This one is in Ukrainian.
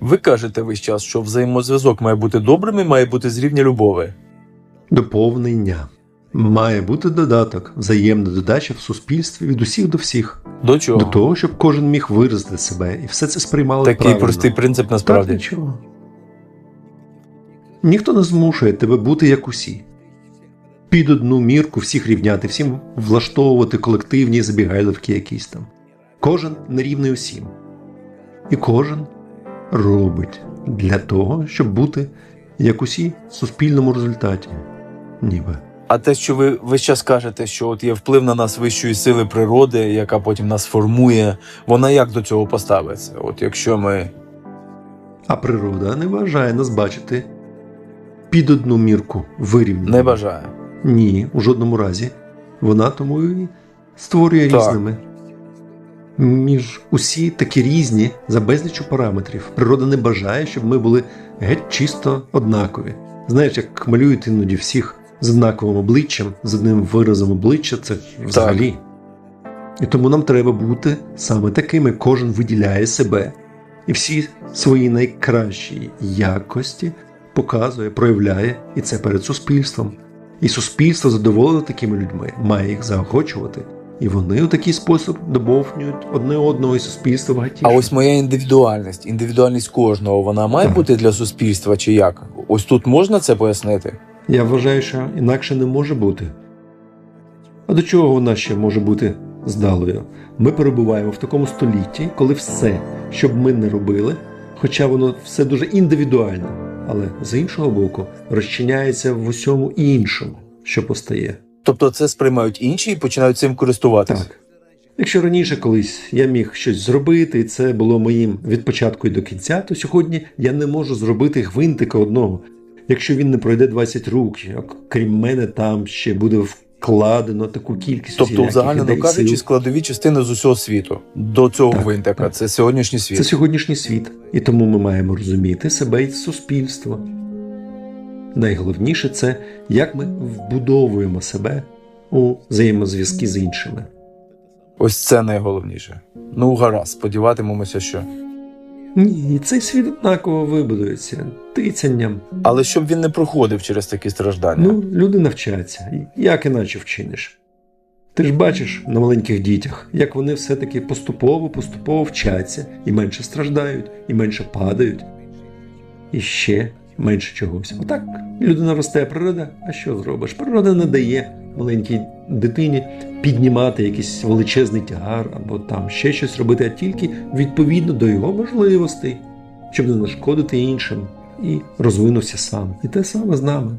Ви кажете весь час, що взаємозв'язок має бути добрим і має бути з рівня любові. Доповнення. Має бути додаток, взаємна додача в суспільстві від усіх до всіх, До чого? до того, щоб кожен міг виразити себе і все це сприймали Такий правильно. простий принцип Так, нічого. Ніхто не змушує тебе бути як усі. Під одну мірку всіх рівняти, всім влаштовувати колективні забігайливки якісь там. Кожен нерівний усім. І кожен робить для того, щоб бути як усі в суспільному результаті. Ніби. А те, що ви весь час кажете, що от є вплив на нас вищої сили природи, яка потім нас формує, вона як до цього поставиться? От якщо ми. А природа не бажає нас бачити під одну мірку вирівняно. Не бажає. Ні, у жодному разі. Вона тому і створює Так. різними. Між усі такі різні за безлічу параметрів. Природа не бажає, щоб ми були геть чисто однакові. Знаєш, як малюють іноді всіх з однаковим обличчям, з одним виразом обличчя, це взагалі. І тому нам треба бути саме такими. Кожен виділяє себе. І всі свої найкращі якості показує, проявляє, і це перед суспільством. І суспільство задоволене такими людьми, має їх заохочувати. І вони у такий спосіб доповнюють одне одного і суспільство багатіше. А ось моя індивідуальність, індивідуальність кожного, вона має Так. бути для суспільства чи як? Ось тут можна це пояснити? Я вважаю, що інакше не може бути. А до чого вона ще може бути здалою? Ми перебуваємо в такому столітті, коли все, що б ми не робили, хоча воно все дуже індивідуально, але з іншого боку, розчиняється в усьому іншому, що постає. Тобто це сприймають інші і починають цим користуватися. Так. Якщо раніше колись я міг щось зробити, і це було моїм від початку і до кінця, то сьогодні я не можу зробити гвинтика одного. Якщо він не пройде 20 рук, крім мене, там ще буде вкладено таку кількість Тобто, усіляких кажучи, складові частини з усього світу до цього Так, гвинтика. так. Це сьогоднішній світ. Це сьогоднішній світ, і тому ми маємо розуміти себе і суспільство. Найголовніше це як ми вбудовуємо себе у взаємозв'язки з іншими. Ось це найголовніше. Ну, гаразд, сподіватимемося, що. Ні, цей світ однаково вибудується тицянням. Але щоб він не проходив через такі страждання. Ну, люди навчаться, як іначе вчиниш. Ти ж бачиш на маленьких дітях, як вони все-таки поступово, поступово вчаться і менше страждають, і менше падають, і ще менше чогось. Отак людина росте, природа. А що зробиш? Природа не дає маленькій дитині піднімати якийсь величезний тягар або там ще щось робити, а тільки відповідно до його можливостей, щоб не нашкодити іншим і розвинувся сам. І те саме з нами.